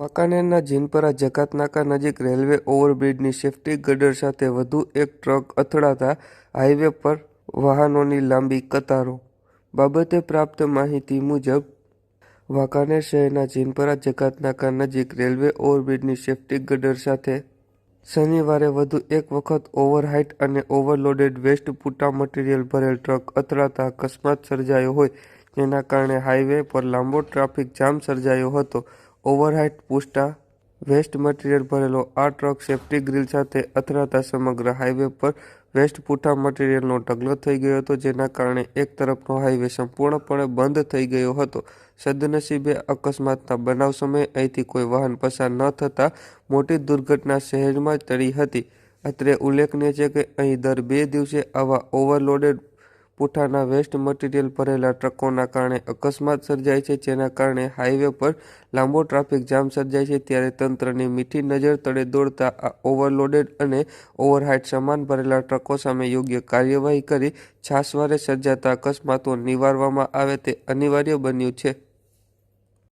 વાંકાનેરના જીનપરા જકાતનાકા નજીક railway ઓવરબ્રિજની safety ગડર સાથે વધુ એક ટ્રક અથડાતા હાઈવે પર વાહનોની લાંબી કતારો. બાબતે પ્રાપ્ત માહિતી મુજબ વાંકાનેર શહેરના જીનપરા જકાતનાકા નજીક રેલવે ઓવરબ્રિજની સેફ્ટી ગડર સાથે શનિવારે વધુ એક વખત ઓવરહાઇટ અને ઓવરલોડેડ વેસ્ટ પૂટા મટીરિયલ ભરેલ ટ્રક અથડાતા અકસ્માત સર્જાયો હોય, જેના કારણે હાઈવે પર લાંબો ટ્રાફિક જામ સર્જાયો હતો. ઓવરહાઈટ પૂસ્ટા વેસ્ટ મટીરીયલ ભરેલો આ ટ્રક સેફ્ટી ગ્રીલ સાથે અથડાતા સમગ્ર હાઈવે પર વેસ્ટ પૂઠા મટીરીયલનો ઢગલો થઈ ગયો હતો, જેના કારણે એક તરફનો હાઈવે સંપૂર્ણપણે બંધ થઈ ગયો હતો. સદનસીબે અકસ્માતના બનાવ સમયે અહીંથી કોઈ વાહન પસાર ન થતાં મોટી દુર્ઘટના શહેરમાં જ ટળી હતી. અત્રે ઉલ્લેખનીય છે કે અહીં દર બે દિવસે આવા ઓવરલોડેડ પૂઠાના વેસ્ટ મટીરિયલ ભરેલા ટ્રકોના કારણે અકસ્માત સર્જાય છે, જેના કારણે હાઈવે પર લાંબો ટ્રાફિક જામ સર્જાય છે. ત્યારે તંત્રની મીઠી નજર તળે દોડતા આ ઓવરલોડેડ અને ઓવરહાઇટ સામાન ભરેલા ટ્રકો સામે યોગ્ય કાર્યવાહી કરી છાસવારે સર્જાતા અકસ્માતો નિવારવામાં આવે તે અનિવાર્ય બન્યું છે.